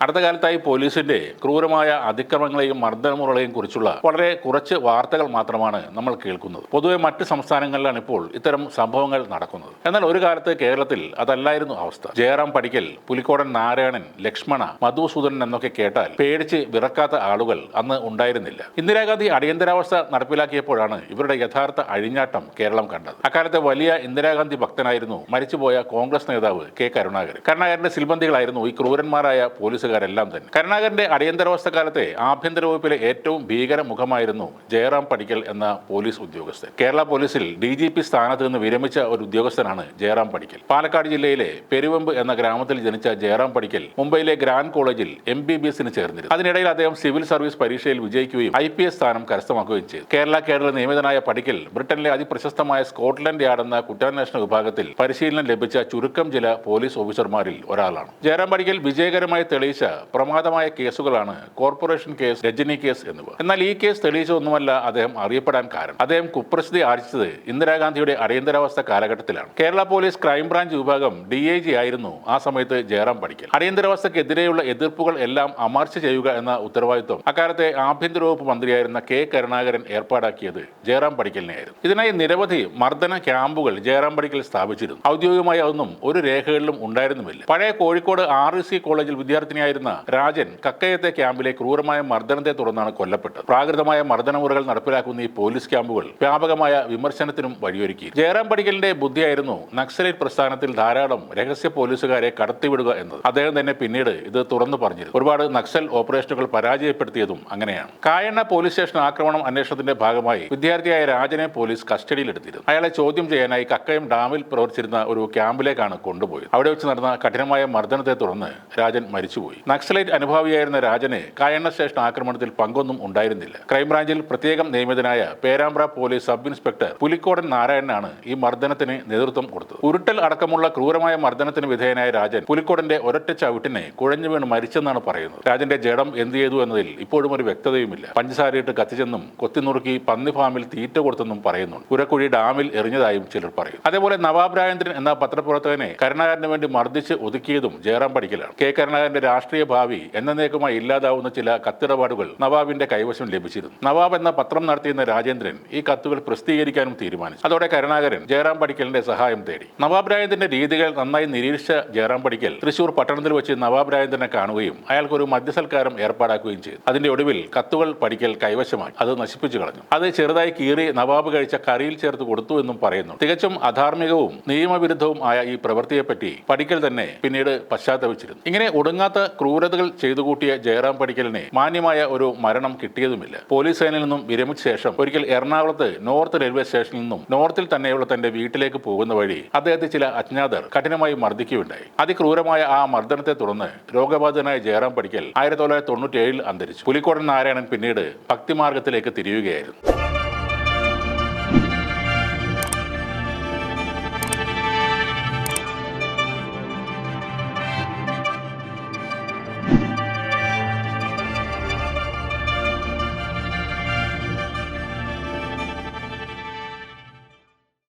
അടുത്ത കാലത്തായി പോലീസിന്റെ ക്രൂരമായ അതിക്രമങ്ങളെയും മർദ്ദനമുറകളെയും കുറിച്ചുള്ള വളരെ കുറച്ച് വാർത്തകൾ മാത്രമാണ് നമ്മൾ കേൾക്കുന്നത്. പൊതുവെ മറ്റ് സംസ്ഥാനങ്ങളിലാണ് ഇപ്പോൾ ഇത്തരം സംഭവങ്ങൾ നടക്കുന്നത്. എന്നാൽ ഒരു കാലത്ത് കേരളത്തിൽ അതല്ലായിരുന്നു അവസ്ഥ. ജയറാം പടിക്കൽ പുലിക്കോടൻ നാരായണൻ ലക്ഷ്മണ മധുസൂദനൻ എന്നൊക്കെ കേട്ടാൽ പേടിച്ച് വിറക്കാത്ത ആളുകൾ അന്ന് ഉണ്ടായിരുന്നില്ല. ഇന്ദിരാഗാന്ധി അടിയന്തരാവസ്ഥ നടപ്പിലാക്കിയപ്പോഴാണ് ഇവരുടെ യഥാർത്ഥ അഴിഞ്ഞാട്ടം കേരളം കണ്ടത്. അക്കാലത്തെ വലിയ ഇന്ദിരാഗാന്ധി ഭക്തനായിരുന്നു മരിച്ചുപോയ കോൺഗ്രസ് നേതാവ് കെ കരുണാകരൻ. കരുണാകരന്റെ സിൽബന്ധികളായിരുന്നു ഈ ക്രൂരന്മാരായ പോലീസുകാരെല്ലാം തന്നെ. കരുണാകരന്റെ അടിയന്തരാവസ്ഥ കാലത്തെ ആഭ്യന്തര വകുപ്പിലെ ഏറ്റവും ഭീകര മുഖമായിരുന്നു ജയറാം പടിക്കൽ എന്ന പോലീസ് ഉദ്യോഗസ്ഥൻ. കേരള പോലീസിൽ ഡി ജി പി സ്ഥാനത്ത് നിന്ന് വിരമിച്ച ഒരു ഉദ്യോഗസ്ഥനാണ് ജയറാം പടിക്കൽ. പാലക്കാട് ജില്ലയിലെ പെരുവമ്പ് എന്ന ഗ്രാമത്തിൽ ജനിച്ച ജയറാം പടിക്കൽ മുംബൈയിലെ ഗ്രാൻഡ് കോളേജിൽ എം ബി ബി എസിന് ചേർന്നിരുന്നു. അതിനിടയിൽ അദ്ദേഹം സിവിൽ സർവീസ് പരീക്ഷയിൽ വിജയിക്കുകയും ഐ പി എസ് സ്ഥാനം കരസ്ഥമാക്കുകയും ചെയ്തു. കേരള കേരള നിയമിതനായ പടിക്കൽ ബ്രിട്ടനിലെ അതിപ്രശസ്തമായ സ്കോട്ട്ലൻഡ് യാർഡ് എന്ന കുറ്റാന്വേഷണ വിഭാഗത്തിൽ പരിശീലനം ലഭിച്ച ചുരുക്കം ചില പോലീസ് ഓഫീസർമാരിൽ ഒരാളാണ്. ജയറാം പടിക്കൽ വിജയകരമായി തെളിയിച്ച പ്രമാദമായ കേസുകളാണ് കോർപ്പറേഷൻ കേസ് രജനി കേസ് എന്നിവ. എന്നാൽ ഈ കേസ് തെളിയിച്ച ഒന്നുമല്ല അദ്ദേഹം അറിയപ്പെടാൻ കാരണം. അദ്ദേഹം കുപ്രസിദ്ധി ആർജിച്ചത് ഇന്ദിരാഗാന്ധിയുടെ അടിയന്തരാവസ്ഥ കാലഘട്ടത്തിലാണ്. കേരള പോലീസ് ക്രൈംബ്രാഞ്ച് വിഭാഗം ഡി ഐ ജി ആയിരുന്നു ആ സമയത്ത് ജയറാം പഠിക്കൽ അടിയന്തരാവസ്ഥക്കെതിരെയുള്ള എതിർപ്പുകൾ എല്ലാം അമർച്ച ചെയ്യുക എന്ന ഉത്തരവാദിത്വം അക്കാലത്തെ ആഭ്യന്തര വകുപ്പ് മന്ത്രിയായിരുന്ന കെ കരുണാകരൻ ഏർപ്പാടാക്കിയത് ജയറാം പഠിക്കലിനെയായിരുന്നു ഇതിനായി നിരവധി മർദ്ദന ക്യാമ്പുകൾ ജയറാം പഠിക്കൽ സ്ഥാപിച്ചിരുന്നു. ഔദ്യോഗികമായി അതൊന്നും ഒരു രേഖകളിലും ഉണ്ടായിരുന്നുമില്ല. പഴയ കോഴിക്കോട് ആർ കോളേജിൽ സി കോളേജിൽ രാജൻ കക്കയത്തെ ക്യാമ്പിലെ ക്രൂരമായ മർദ്ദനത്തെ തുടർന്നാണ് കൊല്ലപ്പെട്ടത്. പ്രാകൃതമായ മർദ്ദനമുറകൾ നടപ്പിലാക്കുന്ന ഈ പോലീസ് ക്യാമ്പുകൾ വ്യാപകമായ വിമർശനത്തിനും വഴിയൊരുക്കി. ജയറാം പടിക്കലിന്റെ ബുദ്ധിയായിരുന്നു നക്സലൈറ്റ് പ്രസ്ഥാനത്തിൽ ധാരാളം രഹസ്യ പോലീസുകാരെ കടത്തിവിടുക എന്നത്. അദ്ദേഹം തന്നെ പിന്നീട് ഇത് തുറന്നു പറഞ്ഞിരുന്നു. ഒരുപാട് നക്സൽ ഓപ്പറേഷനുകൾ പരാജയപ്പെടുത്തിയതും അങ്ങനെയാണ്. കായണ്ണ പോലീസ് സ്റ്റേഷൻ ആക്രമണം അന്വേഷണത്തിന്റെ ഭാഗമായി വിദ്യാർത്ഥിയായ രാജനെ പോലീസ് കസ്റ്റഡിയിലെടുത്തിരുന്നു അയാളെ ചോദ്യം ചെയ്യാനായി കക്കയം ഡാമിൽ പ്രവർത്തിച്ചിരുന്ന ഒരു ക്യാമ്പിലേക്കാണ് കൊണ്ടുപോയത്. അവിടെ വെച്ച് നടന്ന കഠിനമായ മർദ്ദനത്തെ തുടർന്ന് രാജൻ മരിച്ചുപോയി. നക്സലൈറ്റ് അനുഭാവിയായിരുന്ന രാജന് കായണ്ണ സ്റ്റേഷൻ ആക്രമണത്തിൽ പങ്കൊന്നും ഉണ്ടായിരുന്നില്ല. ക്രൈംബ്രാഞ്ചിൽ പ്രത്യേകം നിയമിതനായ Perambra police sub inspector Pulikkodan നാരായണനാണ് ഈ മർദ്ദനത്തിന് നേതൃത്വം കൊടുത്തത്. ഉരുട്ടൽ അടക്കമുള്ള ക്രൂരമായ മർദ്ദനത്തിന് വിധേയനായ രാജൻ പുലിക്കോടന്റെ ഒരൊറ്റ ചവിട്ടിനെ കുഴഞ്ഞു വീണ് മരിച്ചെന്നാണ് പറയുന്നത്. രാജന്റെ ജഡം എന്ത് ചെയ്തു എന്നതിൽ ഇപ്പോഴും ഒരു വ്യക്തതയുമില്ല. പഞ്ചസാരയിട്ട് കത്തിച്ചെന്നും കൊത്തിനുറുക്കി പന്നി ഫാമിൽ തീറ്റ കൊടുത്തെന്നും പറയുന്നുണ്ട്. പുരക്കുഴി ഡാമിൽ എറിഞ്ഞതായും ചിലർ പറയും. അതേപോലെ നവാബ് രാജേന്ദ്രൻ എന്ന പത്രപ്രവർത്തകനെ കരുണാകരന് വേണ്ടി മർദ്ദിച്ച് ഒതുക്കിയതും ജയറാം പഠിക്കലാണ് കെ കരുണാകരന്റെ രാഷ്ട്രീയ ഭാവി എന്നേക്കുമായി ഇല്ലാതാവുന്ന ചില കത്തിടപാടുകൾ നവാബിന്റെ കൈവശം ലഭിച്ചിരുന്നു. നവാബ് എന്ന പത്രം നടത്തിയിരുന്ന രാജേന്ദ്രൻ ഈ കത്തുകൾ പ്രസിദ്ധീകരിക്കാനും തീരുമാനിച്ചു. അതോടെ കരുണാകരൻ ജയറാം പടിക്കലിന്റെ സഹായം തേടി. നവാബ് രാജേന്ദ്രന്റെ രീതികൾ നന്നായി നിരീക്ഷിച്ച ജയറാം പടിക്കൽ തൃശൂർ പട്ടണത്തിൽ വെച്ച് നവാബ് രാജേന്ദ്രനെ കാണുകയും അയാൾക്കൊരു മദ്യസൽക്കാരം ഏർപ്പാടാക്കുകയും ചെയ്തു. അതിന്റെ ഒടുവിൽ കത്തുകൾ പടിക്കൽ കൈവശമായി. അത് നശിപ്പിച്ചു കളഞ്ഞു. അത് ചെറുതായി കീറി നവാബ് കഴിച്ച കറിയിൽ ചേർത്ത് കൊടുത്തു എന്നും പറയുന്നു. തികച്ചും അധാർമികവും നിയമവിരുദ്ധവും ആയ ഈ പ്രവൃത്തിയെപ്പറ്റി പടിക്കൽ തന്നെ പിന്നീട് പശ്ചാത്തപിച്ചിരുന്നു. ഇങ്ങനെ ഒടുങ്ങാത്ത ക്രൂരതകൾ ചെയ്തു കൂട്ടിയ ജയറാം പടിക്കലിനെ മാന്യമായ ഒരു മരണം കിട്ടിയതുമില്ല. പോലീസ് സേനയിൽ നിന്നും വിരമിച്ച ശേഷം ഒരിക്കൽ എറണാകുളത്ത് നോർത്ത് റെയിൽവേ സ്റ്റേഷനിൽ നിന്നും നോർത്തിൽ തന്നെയുള്ള തന്റെ വീട്ടിലേക്ക് പോകുന്ന വഴി അദ്ദേഹത്തെ ചില അജ്ഞാതർ കഠിനമായി മർദ്ദിക്കുകയുണ്ടായി. അതിക്രൂരമായ ആ മർദ്ദനത്തെ തുടർന്ന് രോഗബാധിതനായ ജയറാം പടിക്കൽ ആയിരത്തി തൊള്ളായിരത്തി തൊണ്ണൂറ്റി ഏഴിൽ അന്തരിച്ചു. പുലിക്കോടൻ നാരായണൻ പിന്നീട് ഭക്തിമാർഗത്തിലേക്ക് തിരിയുകയായിരുന്നു.